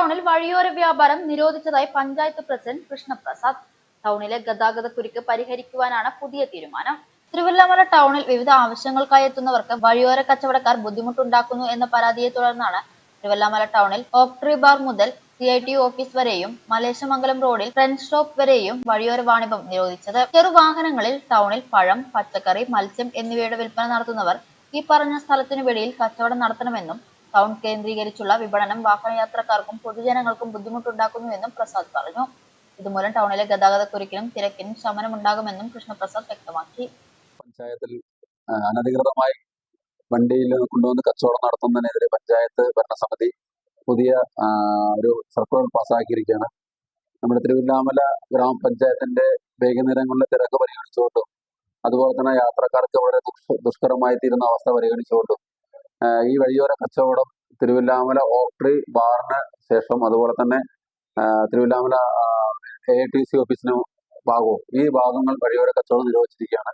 ടൗണിൽ വഴിയോര വ്യാപാരം നിരോധിച്ചതായി പഞ്ചായത്ത് പ്രസിഡന്റ് കൃഷ്ണപ്രസാദ്. ടൗണിലെ ഗതാഗത കുരുക്ക് പരിഹരിക്കുവാനാണ് പുതിയ തീരുമാനം. തിരുവല്ലാമല ടൗണിൽ വിവിധ ആവശ്യങ്ങൾക്കായി എത്തുന്നവർക്ക് വഴിയോര കച്ചവടക്കാർ ബുദ്ധിമുട്ടുണ്ടാക്കുന്നു എന്ന പരാതിയെ തുടർന്നാണ് തിരുവല്ലാമല ടൗണിൽ ഓക്ട്രി ബാർ മുതൽ സി ഐ ടി ഓഫീസ് വരെയും മലേശമംഗലം റോഡിൽ ഫ്രണ്ട് ഷോപ്പ് വരെയും വഴിയോര വാണിഭം നിരോധിച്ചത്. ചെറുവാഹനങ്ങളിൽ ടൗണിൽ പഴം പച്ചക്കറി മത്സ്യം എന്നിവയുടെ വിൽപ്പന നടത്തുന്നവർ ഈ പറഞ്ഞ സ്ഥലത്തിനു വെളിയിൽ കച്ചവടം നടത്തണമെന്നും ടൗൺ കേന്ദ്രീകരിച്ചുള്ള വിപണനം വാഹനയാത്രക്കാർക്കും പൊതുജനങ്ങൾക്കും ബുദ്ധിമുട്ടുണ്ടാക്കുന്നുവെന്നും പ്രസാദ് പറഞ്ഞു. ഇതുമൂലം ടൗണിലെ ഗതാഗത കുരുക്കിനും തിരക്കിനും ശമനമുണ്ടാകുമെന്നും കൃഷ്ണപ്രസാദ് വ്യക്തമാക്കി. പഞ്ചായത്തിൽ അനധികൃതമായി വണ്ടിയിൽ കൊണ്ടുവന്ന് കച്ചവടം നടത്തുന്നതിനെതിരെ പഞ്ചായത്ത് ഭരണസമിതി പുതിയ ഒരു സർക്കുലർ പാസ്സാക്കിയിരിക്കുകയാണ് നമ്മുടെ തിരുവില്ലാമല ഗ്രാമപഞ്ചായത്തിന്റെ വൈകുന്നേരങ്ങളിലെ തിരക്ക് പരിഗണിച്ചുകൊണ്ടും അതുപോലെ തന്നെ യാത്രക്കാർക്ക് വളരെ ദുഷ് ദുഷ്കരമായി തീരുന്ന അവസ്ഥ പരിഗണിച്ചുകൊണ്ടും ഈ വഴിയോര കച്ചവടം തിരുവില്ലാമല ഓക്ട്രി ബാറിന് ശേഷം അതുപോലെ തന്നെ തിരുവല്ലാമല എ ടി സി ഓഫീസിന് ഭാഗവും ഈ ഭാഗങ്ങൾ വഴിയോര കച്ചവടം നിരോധിച്ചിരിക്കുകയാണ്.